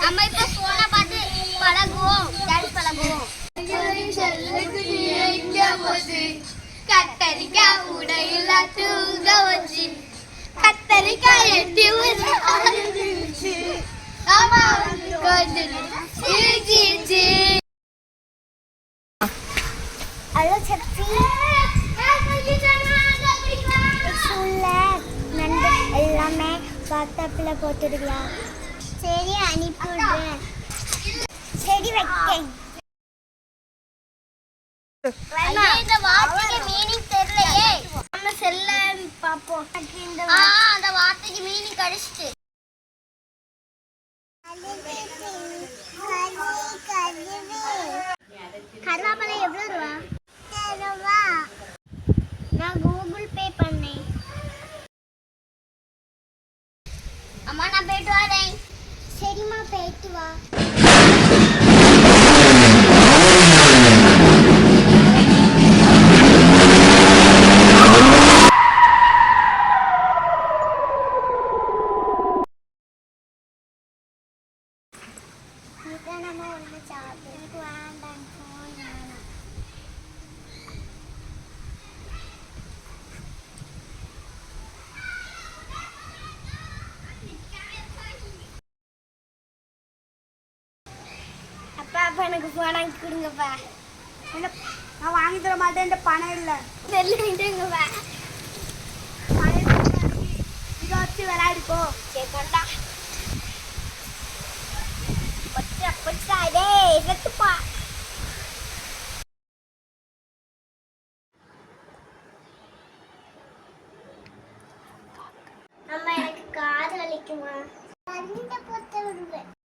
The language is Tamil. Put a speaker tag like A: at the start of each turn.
A: நம்ம இப்ப போன பார்த்து பழகுவோம். டான்ஸ் பழகுவோம். கத்தரிக்காய் உடையில தூங்க வச்சு கத்தரிக்காய் எட்டி ஊசி ஆமா கொஞ்சம்
B: ஹலோ சக்தி. ஸ்கூல்ல நண்பர் எல்லாமே வாட்ஸ்அப்பில் போட்டுருக்கலாம் சரி அனுப்பிவிடுறேன் சரி வைக்கேன்
A: இந்த வார்த்தைக்கு மீனிங் தெரியலையே
B: நம்ம செல்ல பார்ப்போம் இந்த
A: ஆ அந்த வார்த்தைக்கு மீனிங் கிடைச்சிட்டு
B: கருவாப்பலை எவ்வளோ ரூபா ரூபா நான் கூகுள் பே பண்ணேன்
A: அம்மா நான் போயிட்டு வரேன்.
B: சரிம்மா போயிட்டு வா. நம்ம ஒன்று சாப்பிட்டு எனக்கு வேண்டாம் ஃபோன் வேணாம் அப்பா அப்பா எனக்கு ஃபோன் வாங்கி கொடுங்கப்பா.
C: என்ன நான் வாங்கி தர மாட்டேன் என்கிட்ட பணம் இல்லை.
B: செல்லுங்கப்பா
C: இதை வச்சு விளையாடிக்கோ.
B: சரி கொண்டா. Fátima. Carinha,